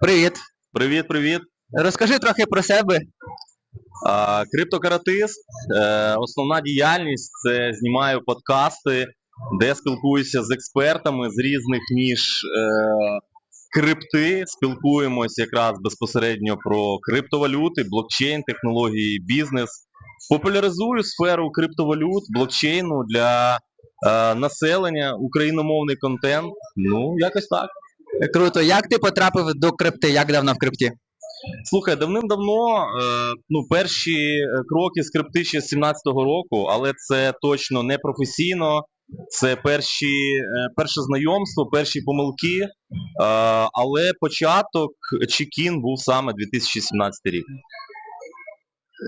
Привіт. Привіт, привіт. Розкажи трохи про себе. А, Криптокаратист. Е, Основна діяльність це знімаю подкасти, де спілкуюся з експертами з різних ніж е, крипти. Спілкуємось якраз безпосередньо про криптовалюти, блокчейн, технології, бізнес. Популяризую сферу криптовалют, блокчейну для е, населення, україномовний контент. Ну, якось так. Круто. Як ти потрапив до крипти? Як давно в крипті? Слухай, давним-давно, е, ну, перші е, кроки скрипти ще з 17-го року, але це точно не професійно. Це перші, е, перше знайомство, перші помилки. Е, але початок чекін був саме 2017 рік.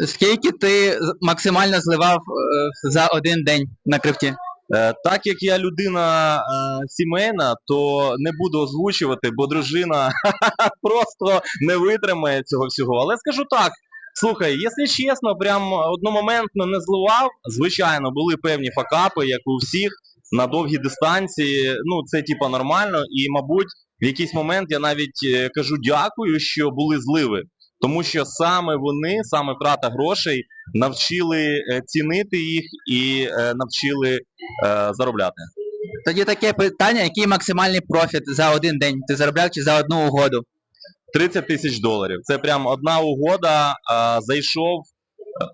Скільки ти максимально зливав е, за один день на крипті? Е, Так як я людина е, сімейна, то не буду озвучувати, бо дружина просто не витримає цього всього. Але скажу так. Слухай, якщо чесно, прям одномоментно не зливав. Звичайно, були певні факапи, як у всіх, на довгі дистанції. Ну, це типа нормально. І, мабуть, в якийсь момент я навіть е, кажу дякую, що були зливи. Тому що саме вони, саме втрата грошей, навчили е, цінити їх і е, навчили е, заробляти. Тоді таке питання, який максимальний профіт за один день ти заробляв чи за одну угоду? 30 тисяч доларів. Це прям одна угода. А, зайшов,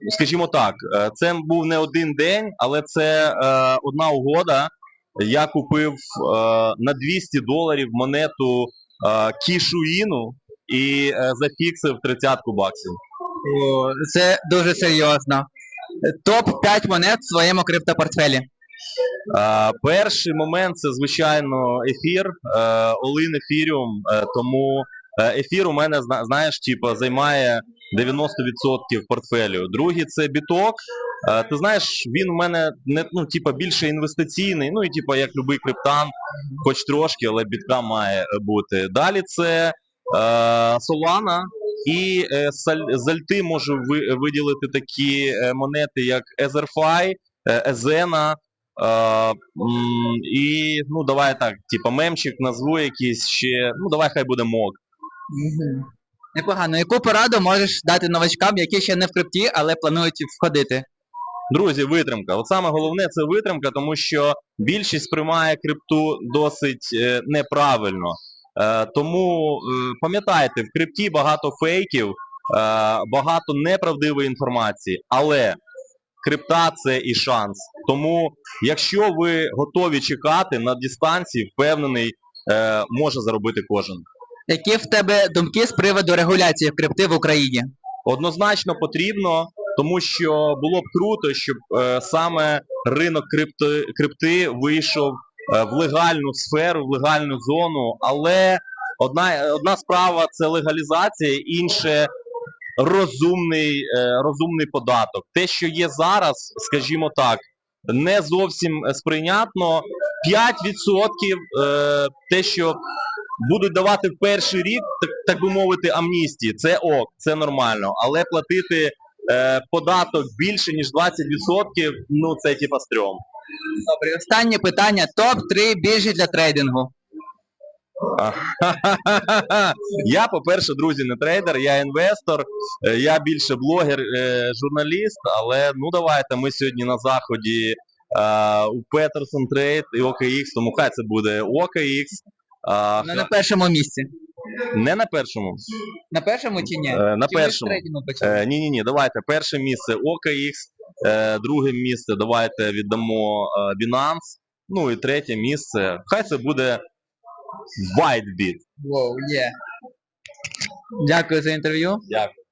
скажімо так, це був не один день, але це е, одна угода. Я купив е, на 200 доларів монету е, кішуїну і е, зафіксив 30 баксів. О, це дуже серйозно. Топ 5 монет в своєму криптопортфелі. Е, перший момент це, звичайно, ефір, е, Олин Ефіріум. Е, тому е, ефір у мене, знаєш, типу, займає 90% портфелю. Другий це біток. Е, ти знаєш, він у мене не ну, типу, більше інвестиційний, ну і типу, як будь-який криптан, хоч трошки, але бітка має бути. Далі це Solana. І е, з альти можу ви- виділити такі е, монети, як EtherFi, е, Ezena, Е, і ну давай так, типа мемчик назву якийсь ще. Ну давай хай буде мок. Непогано. Яку пораду можеш дати новачкам, які ще не в крипті, але планують входити? Друзі, витримка. От саме головне це витримка, тому що більшість сприймає крипту досить е, неправильно. Е, тому е, пам'ятайте, в крипті багато фейків, е, багато неправдивої інформації, але крипта це і шанс. Тому, якщо ви готові чекати на дистанції, впевнений, може заробити кожен. Які в тебе думки з приводу регуляції крипти в Україні? Однозначно потрібно, тому що було б круто, щоб е, саме ринок крипти, крипти вийшов в легальну сферу, в легальну зону. Але одна, одна справа це легалізація, інше розумний, е, розумний податок. Те, що є зараз, скажімо так, не зовсім сприйнятно. 5% е, те, що будуть давати в перший рік, так, так би мовити, амністії. Це ок, це нормально. Але платити е, податок більше, ніж 20%, ну це типа стрьом. Добре, останнє питання. Топ-3 біржі для трейдингу. Я, по-перше, друзі, не трейдер, я інвестор, е, я більше блогер, е, журналіст, але ну давайте ми сьогодні на заході е, у Peterson Trade і OKX, тому хай це буде OKX. Ну, на першому місці. не на першому. На першому чи ні? На Чи першому. трейдингу? Е, ні, ні, ні, давайте перше місце OKX, е, друге місце давайте віддамо е, Binance, ну і третє місце. Хай це буде WhiteBit. Воу, є. Дякую за інтерв'ю. Дякую.